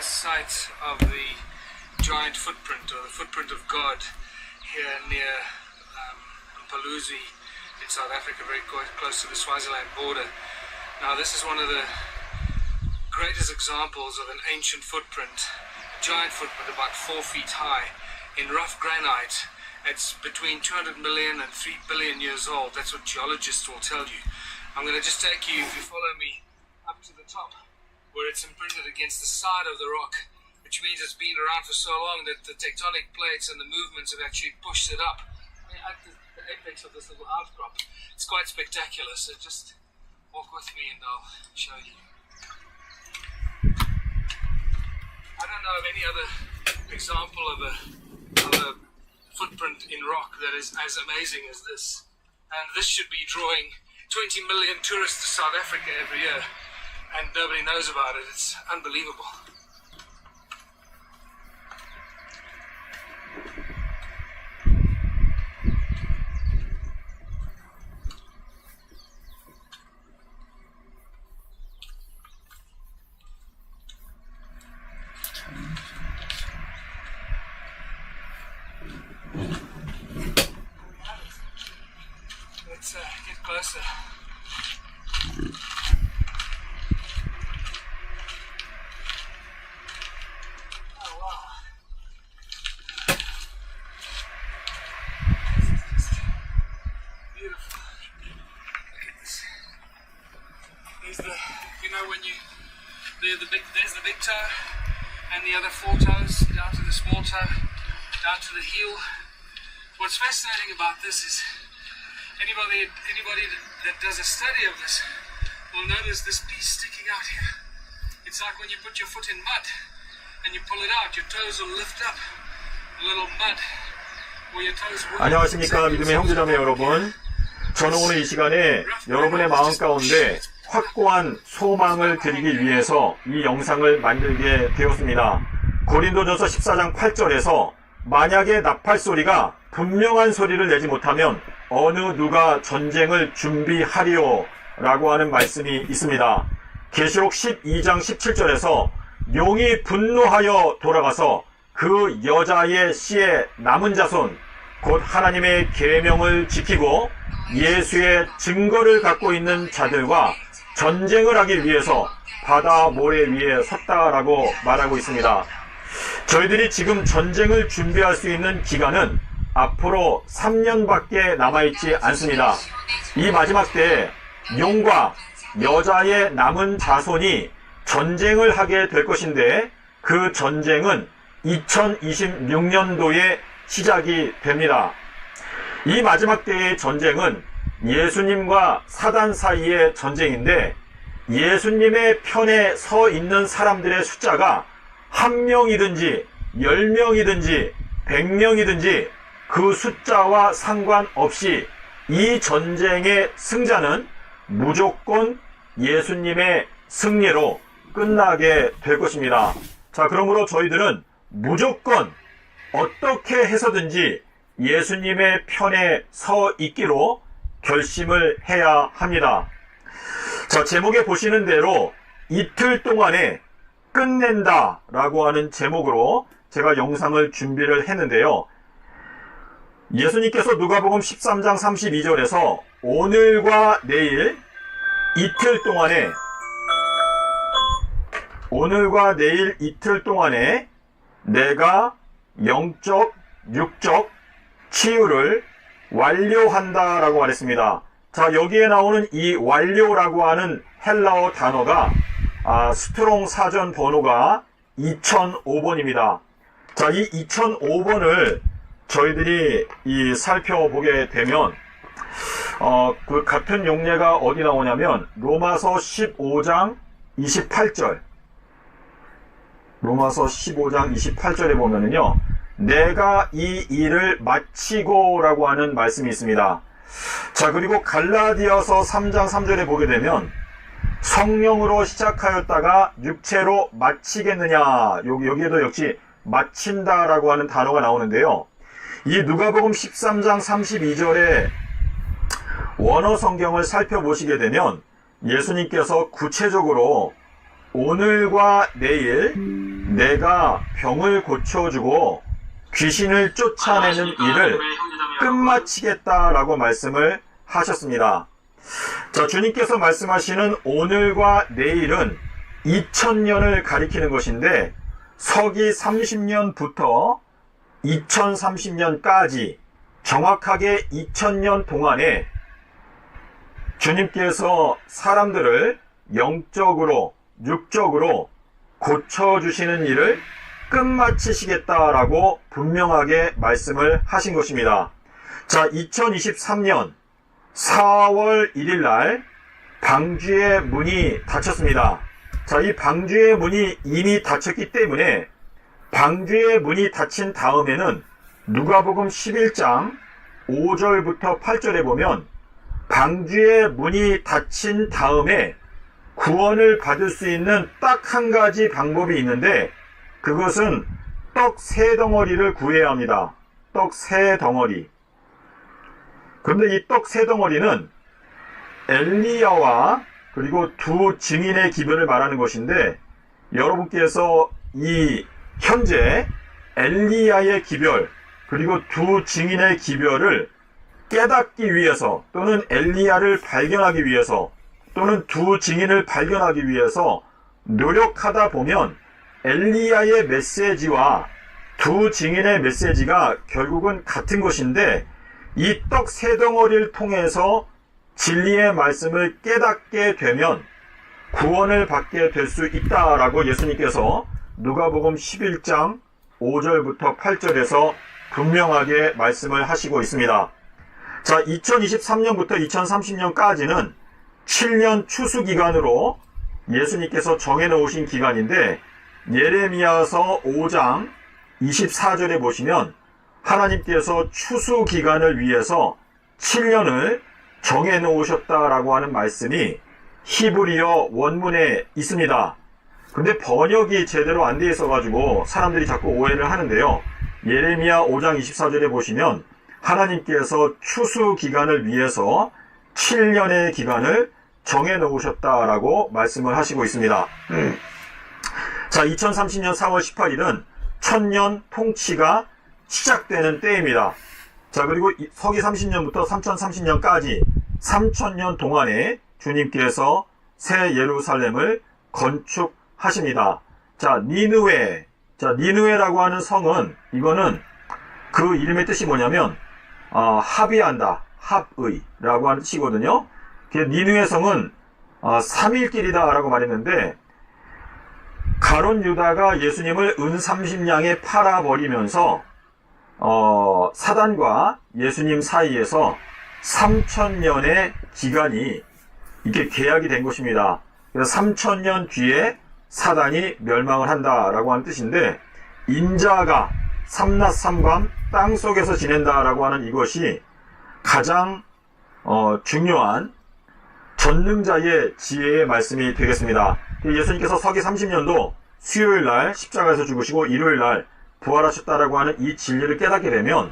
famous site of the giant footprint or the footprint of God here near um, in South Africa, very close to the Swaziland border. Now, this is one of the greatest examples of an ancient footprint, a giant footprint about four feet high in rough granite. It's between 200 million and 3 billion years old. That's what geologists will tell you. I'm going to just take you, if you follow me, up to the top where it's imprinted against the side of the rock, which means it's been around for so long that the tectonic plates and the movements have actually pushed it up at the, the apex of this little outcrop. It's quite spectacular, so just walk with me and I'll show you. I don't know of any other example of a, of a footprint in rock that is as amazing as this. And this should be drawing 20 million tourists to South Africa every year, and nobody knows about it. It's unbelievable. Let's uh, get closer. the, the big, there's the big toe, and the other four toes down to the small toe, down to the heel. What's fascinating about this is anybody anybody that, that does a study of this will notice this piece sticking out here. It's like when you put your foot in mud and you pull it out, your toes will lift up a little mud. Or your toes will 안녕하십니까 믿음의 형제자매 여러분 저는 오늘 이 시간에 여러분의 마음 가운데 확고한 소망을 드리기 위해서 이 영상을 만들게 되었습니다. 고린도전서 14장 8절에서 만약에 나팔 소리가 분명한 소리를 내지 못하면 어느 누가 전쟁을 준비하리요 라고 하는 말씀이 있습니다. 계시록 12장 17절에서 용이 분노하여 돌아가서 그 여자의 씨의 남은 자손 곧 하나님의 계명을 지키고 예수의 증거를 갖고 있는 자들과 전쟁을 하기 위해서 바다 모래 위에 섰다라고 말하고 있습니다. 저희들이 지금 전쟁을 준비할 수 있는 기간은 앞으로 3년밖에 남아있지 않습니다. 이 마지막 때에 용과 여자의 남은 자손이 전쟁을 하게 될 것인데 그 전쟁은 2026년도에 시작이 됩니다. 이 마지막 때의 전쟁은 예수님과 사단 사이의 전쟁인데 예수님의 편에 서 있는 사람들의 숫자가 한 명이든지 열 명이든지 백 명이든지 그 숫자와 상관없이 이 전쟁의 승자는 무조건 예수님의 승리로 끝나게 될 것입니다. 자, 그러므로 저희들은 무조건 어떻게 해서든지 예수님의 편에 서 있기로 결심을 해야 합니다. 자, 제목에 보시는 대로 이틀 동안에 끝낸다 라고 하는 제목으로 제가 영상을 준비를 했는데요. 예수님께서 누가복음 13장 32절에서 오늘과 내일 이틀 동안에 오늘과 내일 이틀 동안에 내가 영적, 육적 치유를 완료한다 라고 말했습니다. 자, 여기에 나오는 이 완료라고 하는 헬라어 단어가 아, 스트롱 사전 번호가 2005번입니다. 자, 이 2005번을 저희들이 이 살펴보게 되면 어, 그 같은 용례가 어디 나오냐면 로마서 15장 28절 로마서 15장 28절에 보면은요, 내가 이 일을 마치고 라고 하는 말씀이 있습니다. 자, 그리고 갈라디아서 3장 3절에 보게 되면 성령으로 시작하였다가 육체로 마치겠느냐. 여기, 여기에도 역시 마친다라고 하는 단어가 나오는데요. 이 누가복음 13장 32절에 원어 성경을 살펴보시게 되면 예수님께서 구체적으로 오늘과 내일 내가 병을 고쳐주고 귀신을 쫓아내는 일을 끝마치겠다라고 말씀을 하셨습니다. 자, 주님께서 말씀하시는 오늘과 내일은 2000년을 가리키는 것인데 서기 30년부터 2030년까지 정확하게 2000년 동안에 주님께서 사람들을 영적으로, 육적으로 고쳐주시는 일을 끝마치시겠다라고 분명하게 말씀을 하신 것입니다. 자, 2023년 4월 1일 날 방주의 문이 닫혔습니다. 자, 이 방주의 문이 이미 닫혔기 때문에 방주의 문이 닫힌 다음에는 누가복음 11장 5절부터 8절에 보면 방주의 문이 닫힌 다음에 구원을 받을 수 있는 딱 한 가지 방법이 있는데 그것은 떡 세 덩어리를 구해야 합니다. 떡 세 덩어리. 그런데 이 떡 세 덩어리는 엘리야와 그리고 두 증인의 기별을 말하는 것인데 여러분께서 이 현재 엘리야의 기별 그리고 두 증인의 기별을 깨닫기 위해서 또는 엘리야를 발견하기 위해서 또는 두 증인을 발견하기 위해서 노력하다 보면 엘리야의 메시지와 두 증인의 메시지가 결국은 같은 것인데 이 떡 세 덩어리를 통해서 진리의 말씀을 깨닫게 되면 구원을 받게 될 수 있다라고 예수님께서 누가복음 11장 5절부터 8절에서 분명하게 말씀을 하시고 있습니다. 자, 2023년부터 2030년까지는 7년 추수 기간으로 예수님께서 정해 놓으신 기간인데 예레미야서 5장 24절에 보시면 하나님께서 추수 기간을 위해서 7년을 정해 놓으셨다라고 하는 말씀이 히브리어 원문에 있습니다. 근데 번역이 제대로 안 돼 있어가지고 사람들이 자꾸 오해를 하는데요. 예레미야 5장 24절에 보시면 하나님께서 추수 기간을 위해서 7년의 기간을 정해 놓으셨다라고 말씀을 하시고 있습니다. 음. 자, 2030년 4월 18일은 천년 통치가 시작되는 때입니다. 자, 그리고 이- 서기 30년부터 3030년까지 3000년 동안에 주님께서 새 예루살렘을 건축하십니다. 자, 니느웨. 자, 니느웨라고 하는 성은 이거는 그 이름의 뜻이 뭐냐면 어, 합의한다, 합의라고 하는 뜻이거든요. 그 니누의 성은 어, 3일길이다라고 말했는데 가론 유다가 예수님을 은 30냥에 팔아버리면서 어, 사단과 예수님 사이에서 3천년의 기간이 이렇게 계약이 된 것입니다. 그래서 3천년 뒤에 사단이 멸망을 한다라고 하는 뜻인데 인자가 삼낮삼밤 땅 속에서 지낸다라고 하는 이것이 가장 어, 중요한 전능자의 지혜의 말씀이 되겠습니다. 예수님께서 서기 30년도 수요일 날 십자가에서 죽으시고 일요일 날 부활하셨다라고 하는 이 진리를 깨닫게 되면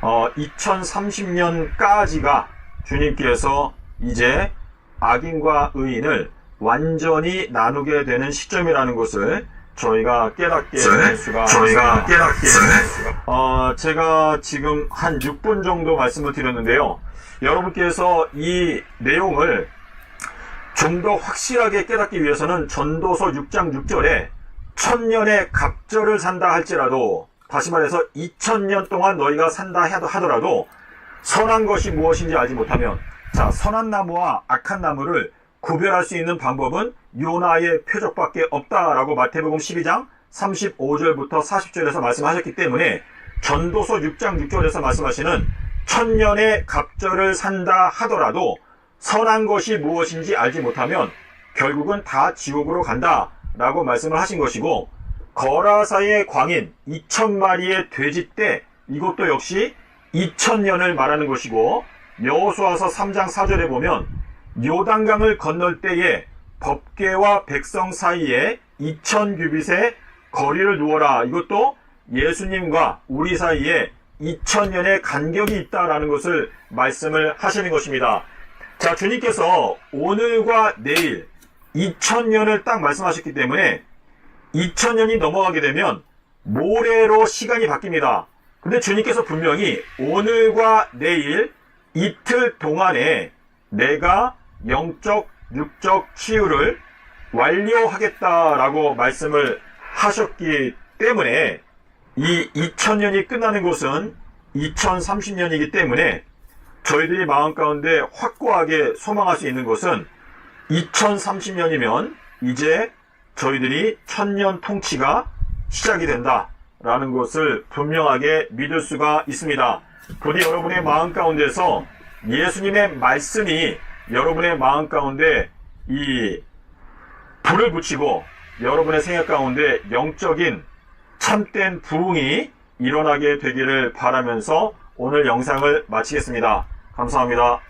어, 2030년까지가 주님께서 이제 악인과 의인을 완전히 나누게 되는 시점이라는 것을 저희가 깨닫게 될 수가 저희가 있습니다. 깨닫게 될 수가 어, 제가 지금 한 6분 정도 말씀을 드렸는데요. 여러분께서 이 내용을 좀 더 확실하게 깨닫기 위해서는 전도서 6장 6절에 천년의 갑절을 산다 할지라도 다시 말해서 2000년 동안 너희가 산다 하더- 하더라도 선한 것이 무엇인지 알지 못하면 자 선한 나무와 악한 나무를 구별할 수 있는 방법은 요나의 표적밖에 없다라고 마태복음 12장 35절부터 40절에서 말씀하셨기 때문에 전도서 6장 6절에서 말씀하시는 천년의 갑절을 산다 하더라도 선한 것이 무엇인지 알지 못하면 결국은 다 지옥으로 간다 라고 말씀을 하신 것이고 거라사의 광인 2천마리의 돼지 때 이것도 역시 2000년을 말하는 것이고 여호수아서 3장 4절에 보면 요단강을 건널 때에 법궤와 백성 사이에 2000규빗의 거리를 두어라. 이것도 예수님과 우리 사이에 2000년의 간격이 있다라는 것을 말씀을 하시는 것입니다. 자, 주님께서 오늘과 내일 2000년을 딱 말씀하셨기 때문에 2000년이 넘어가게 되면 모레로 시간이 바뀝니다. 근데 주님께서 분명히 오늘과 내일 이틀 동안에 내가 영적, 육적 치유를 완료하겠다라고 말씀을 하셨기 때문에 이 2000년이 끝나는 곳은 2030년이기 때문에 저희들이 마음 가운데 확고하게 소망할 수 있는 것은 2030년이면 이제 저희들이 천년 통치가 시작이 된다라는 것을 분명하게 믿을 수가 있습니다. 부디 여러분의 마음 가운데서 예수님의 말씀이 여러분의 마음 가운데 이 불을 붙이고 여러분의 생각 가운데 영적인 참된 부흥이 일어나게 되기를 바라면서 오늘 영상을 마치겠습니다. 감사합니다.